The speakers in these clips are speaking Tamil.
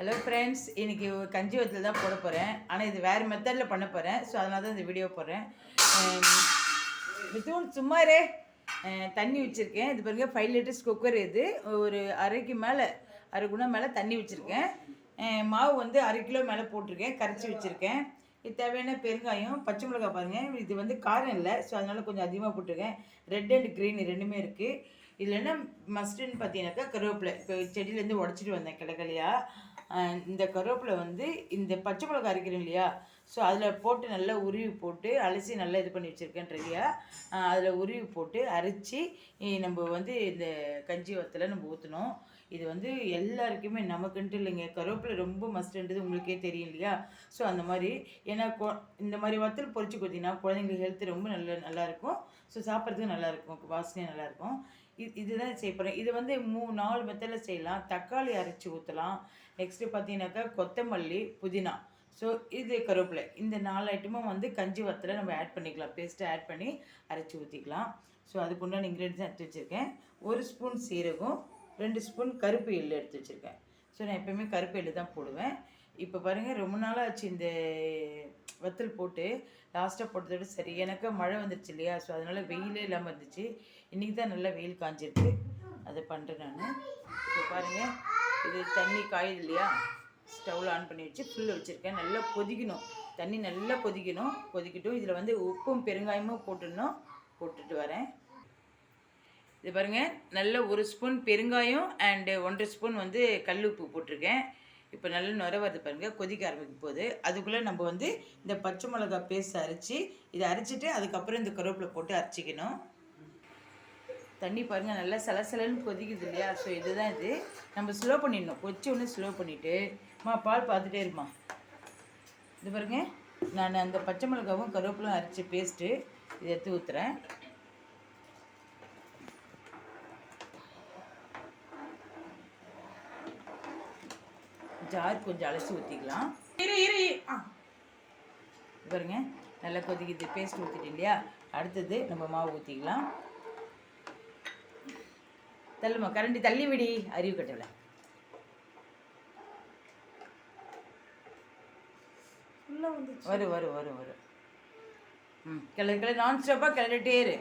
ஹலோ ஃப்ரெண்ட்ஸ் இன்னைக்கு கஞ்சி வத்தில் தான் போட போகிறேன் ஆனால் இது வேறு மெத்தடில் பண்ண போகிறேன் ஸோ அதனால தான் இந்த வீடியோ போடுறேன். Um, மித்தூன் சும்மா uh, தண்ணி வச்சுருக்கேன். இது பாருங்க ஃபைவ் லிட்டர்ஸ் குக்கர் இது. ஒரு அரைக்கு மேலே அரை குணம் மேலே தண்ணி வச்சுருக்கேன். Uh, மாவு வந்து அரை கிலோ மேலே போட்டிருக்கேன். கரைச்சி வச்சுருக்கேன். இது தேவையான பெருங்காயம் பச்சை மிளகாய் பாருங்கள் இது வந்து காரம் இல்லை. ஸோ அதனால் கொஞ்சம் அதிகமாக போட்டிருக்கேன். ரெட் அண்ட் க்ரீன் ரெண்டுமே இருக்குது இதில் என்ன மஸ்ட்டுன்னு பார்த்தீங்கன்னாக்கா கருவேப்பிலை. இப்போ செடியிலேருந்து உடச்சிட்டு வந்தேன் கிடக்கலையாக இந்த கருவேப்பிலை வந்து இந்த பச்சை மிளகா அரைக்கிறோம் இல்லையா? ஸோ அதில் போட்டு நல்லா உருவி போட்டு அலசி நல்லா இது பண்ணி வச்சுருக்கேன் ரெடியாக அதில் உருவி போட்டு அரைச்சி நம்ம வந்து இந்த கஞ்சி வத்தில் நம்ம ஊற்றணும் இது வந்து எல்லாருக்குமே நமக்குன்ட்டு இல்லைங்க. கருவேப்பிலை ரொம்ப மஸ்ட்டுன்றது உங்களுக்கே தெரியும் இல்லையா? ஸோ அந்த மாதிரி ஏன்னா கொ- இந்த மாதிரி வத்தல் பொறிச்சு கொடுத்தீங்கன்னா குழந்தைங்களுக்கு ஹெல்த் ரொம்ப நல்ல நல்லாயிருக்கும் ஸோ சாப்பிட்றதுக்கு நல்லாயிருக்கும் வாசனையும் நல்லாயிருக்கும் இது இதுதான் செய்ய போகிறேன் இது வந்து மூணு நாலு மெத்தடில் செய்யலாம். தக்காளி அரைச்சி ஊற்றலாம் நெக்ஸ்ட்டு பார்த்தீங்கன்னாக்கா கொத்தமல்லி புதினா. ஸோ இது கருவேப்பிலை. இந்த நாலு ஐட்டமும் வந்து கஞ்சி வத்தில் நம்ம ஆட் பண்ணிக்கலாம். பேஸ்ட்டை ஆட் பண்ணி அரைச்சி ஊற்றிக்கலாம் ஸோ அதுக்கு உண்டான இன்க்ரீடியன்ஸ் எடுத்து வச்சுருக்கேன். ஒரு ஸ்பூன் சீரகம் ரெண்டு ஸ்பூன் கருப்பு எள்ளு எடுத்து வச்சுருக்கேன். ஸோ நான் எப்போயுமே கருப்பு எள்ளு தான் போடுவேன். இப்போ பாருங்கள் ரொம்ப நாளாக ஆச்சு இந்த வத்தல் போட்டு லாஸ்ட்டாக போட்டதோட சரி எனக்கு மழை வந்துருச்சு இல்லையா? ஸோ அதனால் வெயிலே இல்லாமல் இருந்துச்சு. இன்றைக்கி தான் நல்லா வெயில் காஞ்சிருக்கு. அதை பண்ணுறேன் நான். இப்போ பாருங்கள் இது தண்ணி காயுது இல்லையா? ஸ்டவ்வில் ஆன் பண்ணி வச்சு ஃபுல்லு வச்சுருக்கேன். நல்லா கொதிக்கணும். தண்ணி நல்லா கொதிக்கணும். கொதிக்கட்டும். இதில் வந்து உப்பும் பெருங்காயமும் போட்டுடணும். போட்டுட்டு வரேன். இது பாருங்க நல்ல ஒரு ஸ்பூன் பெருங்காயம் அண்டு ஒன்றரை ஸ்பூன் வந்து கல் உப்பு போட்டிருக்கேன். இப்போ நல்லா நுர வருது பாருங்கள் கொதிக்க ஆரம்பிக்கும் போகுது அதுக்குள்ளே நம்ம வந்து இந்த பச்சை மிளகா பேஸ்ட் அரைச்சி இதை அரைச்சிட்டு அதுக்கப்புறம் இந்த கருவேப்பிலை போட்டு அரைச்சிக்கணும். தண்ணி பாருங்கள் நல்லா சலசலன்னு கொதிக்குது இல்லையா? ஸோ இதுதான் இது. நம்ம ஸ்லோ பண்ணிடணும். கொச்சி ஒன்று ஸ்லோ பண்ணிவிட்டு மா பால் பார்த்துட்டே இருமா. இது பாருங்க நான் அந்த பச்சை மிளகாவும் கருவேப்பிலும் அரைச்சி பேஸ்ட்டு இதை எடுத்து ஊற்றுறேன் ஜார் கொஞ்சம் அலசி ஊற்றிக்கலாம் இரு இரு. ஆ. பாருங்க நல்லா கொதிக்குது. பேஸ்ட் ஊற்றிட்டு இல்லையா? அடுத்தது நம்ம மாவு ஊற்றிக்கலாம் தள்ளுமா? கரண்டி தள்ளி விடி. அறிவு கட்டல வரும் வரும் வரும் வரும் ம் கிளறி கிளறி. நான் ஸ்டாப்பாக கிளறிட்டே இரு.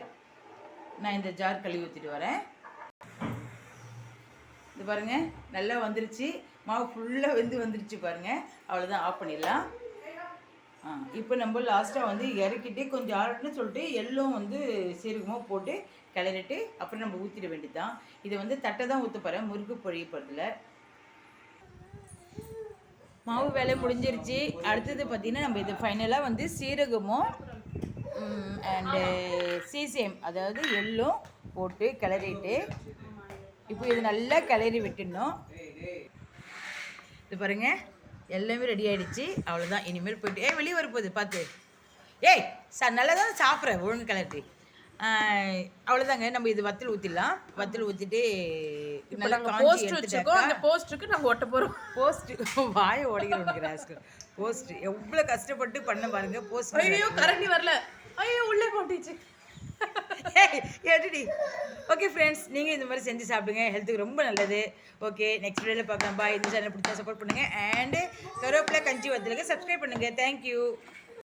நான் இந்த ஜார் கழுவி ஊற்றிட்டு வரேன். இது பாருங்க நல்லா வந்துருச்சு. மாவு ஃபுல்லாக வெந்து வந்துருச்சு பாருங்கள் அவ்வளோதான் ஆஃப் பண்ணிடலாம். ஆ இப்போ நம்ம லாஸ்ட்டாக வந்து இறக்கிட்டு கொஞ்சம் ஆறட்டுன்னு சொல்லிட்டு எள்ளும் வந்து சீரகமாக போட்டு கிளறிட்டு அப்புறம் நம்ம ஊற்றிட வேண்டியதுதான். இதை வந்து தட்டை தான் ஊற்ற போகிறேன் முறுக்கு பொழிய போகிறதுல மாவு வேலை முடிஞ்சிருச்சு. அடுத்தது பார்த்திங்கன்னா நம்ம இது ஃபைனலாக வந்து சீரகமும் அண்டு சீசேம் அதாவது எள்ளும் போட்டு கிளறிட்டு இப்போ இது நல்லா கிளறி விட்டுடணும். இது பாருங்க. எல்லாமே ரெடி ஆயிடுச்சு. அவ்வளோதான் இனிமேல் போயிட்டு ஏய் வெளியே வரப்போகுது பார்த்து ஏய் சார் நல்லா தான் சாப்பிட்றேன் ஒழுங்கு கிளறி. அவ்வளோதாங்க நம்ம இது வத்தல் ஊற்றிடலாம் வத்தல் ஊற்றிட்டு நல்லா போஸ்ட் வச்சிருக்கோம். அந்த எடுத்துட்டாக்கா போஸ்டருக்கு நாங்க ஒட்ட போறோம். போஸ்ட் வாயை ஓடிக்கிறோம் ராஸ்கல் போஸ்ட் எவ்வளோ கஷ்டப்பட்டு பண்ண பாருங்க. போஸ்ட் ஐயோ கரண்டி வரல. ஐயோ உள்ளே போட்டுச்சு ஏட்டுடி ஓகே ஃப்ரெண்ட்ஸ் நீங்கள் இந்த மாதிரி செஞ்சு சாப்பிடுங்க. ஹெல்த்துக்கு ரொம்ப நல்லது. ஓகே நெக்ஸ்ட் வீடியோவில் பார்க்கலாம். பாய் இந்த சேனல் பிடிச்சா சப்போர்ட் பண்ணுங்கள் அண்டு கருவேப்பிலை கஞ்சி வத்தலுக்கு சப்ஸ்கிரைப் பண்ணுங்கள் தேங்க்யூ